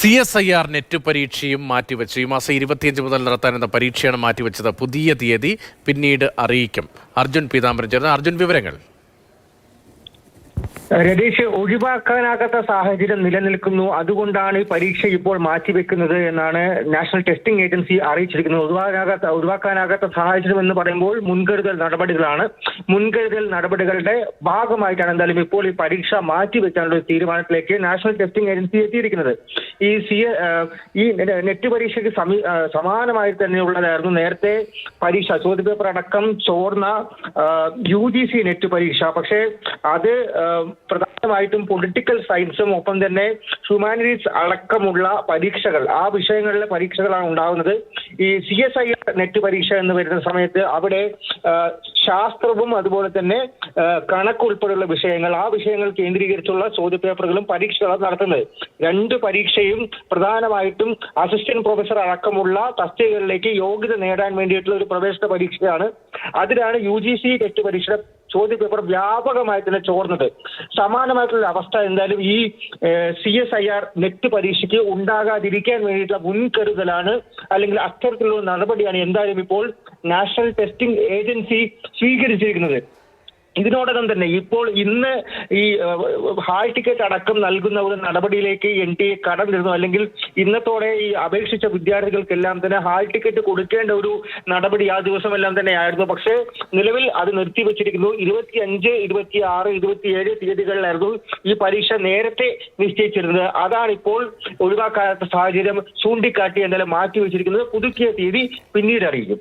C S I R net പരീക്ഷയും മാറ്റിവെച്ചു. ഈ മാസം ഇരുപത്തിയഞ്ച് മുതൽ നടത്താനെന്ന പരീക്ഷയാണ് മാറ്റിവെച്ചത്. പുതിയ തീയതി പിന്നീട് അറിയിക്കും. അർജുൻ പീതാംബരൻ ചേർന്ന്. അർജുൻ വിവരങ്ങൾ. രതീഷ് ഒഴിവാക്കാനാകാത്ത സാഹചര്യം നിലനിൽക്കുന്നു. അതുകൊണ്ടാണ് ഈ പരീക്ഷ ഇപ്പോൾ മാറ്റിവെക്കുന്നത് എന്നാണ് നാഷണൽ ടെസ്റ്റിംഗ് ഏജൻസി അറിയിച്ചിരിക്കുന്നത്. ഒഴിവാക്കാനാകാത്ത ഒഴിവാക്കാനാകാത്ത സാഹചര്യം എന്ന് പറയുമ്പോൾ മുൻകരുതൽ നടപടികളാണ്. മുൻകരുതൽ നടപടികളുടെ ഭാഗമായിട്ടാണ് എന്തായാലും ഇപ്പോൾ ഈ പരീക്ഷ മാറ്റിവെക്കാനുള്ള തീരുമാനത്തിലേക്ക് നാഷണൽ ടെസ്റ്റിംഗ് ഏജൻസി എത്തിയിരിക്കുന്നത്. ഈ സി ഈ നെറ്റ് പരീക്ഷയ്ക്ക് സമീ സമാനമായി തന്നെയുള്ളതായിരുന്നു നേരത്തെ പരീക്ഷ. ചോദ്യപേപ്പർ അടക്കം ചോർന്ന യു ജി സി നെറ്റ് പരീക്ഷ. പക്ഷേ അത് പ്രധാനമായിട്ടും പൊളിറ്റിക്കൽ സയൻസും ഒപ്പം തന്നെ ഹ്യൂമാനിറ്റീസ് അടക്കമുള്ള പരീക്ഷകൾ ആ വിഷയങ്ങളിലെ പരീക്ഷകളാണ് ഉണ്ടാകുന്നത് ഈ സി എസ് ഐ നെറ്റ് പരീക്ഷ എന്ന് വരുന്ന സമയത്ത് അവിടെ ശാസ്ത്രവും അതുപോലെ തന്നെ കണക്ക് ഉൾപ്പെടെയുള്ള വിഷയങ്ങൾ ആ വിഷയങ്ങൾ കേന്ദ്രീകരിച്ചുള്ള ചോദ്യപേപ്പറുകളും പരീക്ഷകളും നടത്തുന്നത്. രണ്ട് പരീക്ഷയും പ്രധാനമായിട്ടും അസിസ്റ്റന്റ് പ്രൊഫസർ അടക്കമുള്ള തസ്തികകളിലേക്ക് യോഗ്യത നേടാൻ വേണ്ടിയിട്ടുള്ള ഒരു പ്രവേശന പരീക്ഷയാണ്. അതിലാണ് യു ജി സി നെറ്റ് പരീക്ഷയുടെ ചോദ്യപേപ്പർ വ്യാപകമായി തന്നെ ചോർന്നത്. സമാനമായിട്ടുള്ള അവസ്ഥ എന്തായാലും ഈ C S I R net പരീക്ഷയ്ക്ക് ഉണ്ടാകാതിരിക്കാൻ വേണ്ടിയിട്ടുള്ള മുൻകരുതലാണ് അല്ലെങ്കിൽ അത്തരത്തിലുള്ള നടപടിയാണ് എന്തായാലും ഇപ്പോൾ നാഷണൽ ടെസ്റ്റിംഗ് ഏജൻസി സ്വീകരിച്ചിരിക്കുന്നത്. ഇതിനോടകം തന്നെ ഇപ്പോൾ ഇന്ന് ഈ ഹാൾ ടിക്കറ്റ് അടക്കം നൽകുന്ന ഒരു നടപടിയിലേക്ക് എൻ ടി എ കടന്നിരുന്നു. അല്ലെങ്കിൽ ഇന്നത്തോടെ ഈ അപേക്ഷിച്ച വിദ്യാർത്ഥികൾക്കെല്ലാം തന്നെ ഹാൾ ടിക്കറ്റ് കൊടുക്കേണ്ട ഒരു നടപടി ആ ദിവസമെല്ലാം തന്നെ ആയിരുന്നു. പക്ഷേ നിലവിൽ അത് നിർത്തിവെച്ചിരിക്കുന്നു ഇരുപത്തി അഞ്ച് ഇരുപത്തി ആറ് ഇരുപത്തിയേഴ് തീയതികളിലായിരുന്നു ഈ പരീക്ഷ നേരത്തെ നിശ്ചയിച്ചിരുന്നത്. അതാണ് ഇപ്പോൾ ഒഴിവാക്കാത്ത സാഹചര്യം ചൂണ്ടിക്കാട്ടി എന്തായാലും മാറ്റിവെച്ചിരിക്കുന്നത് പുതുക്കിയ തീയതി പിന്നീട് അറിയിക്കും.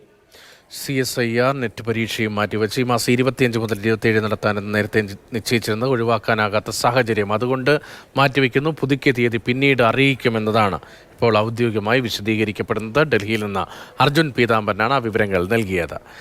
C S I R net പരീക്ഷയും മാറ്റിവെച്ച് ഈ മാസം ഇരുപത്തിയഞ്ച് മുതൽ ഇരുപത്തിയേഴ് നടത്താനെന്ന് നേരത്തെ നിശ്ചയിച്ചിരുന്നത് ഒഴിവാക്കാനാകാത്ത സാഹചര്യം. അതുകൊണ്ട് മാറ്റിവെക്കുന്നു. പുതുക്കിയ തീയതി പിന്നീട് അറിയിക്കുമെന്നതാണ് ഇപ്പോൾ ഔദ്യോഗികമായി വിശദീകരിക്കപ്പെടുന്നത്. ഡൽഹിയിൽ നിന്ന് അർജുൻ പീതാംബരനാണ് ആ വിവരങ്ങൾ നൽകിയത്.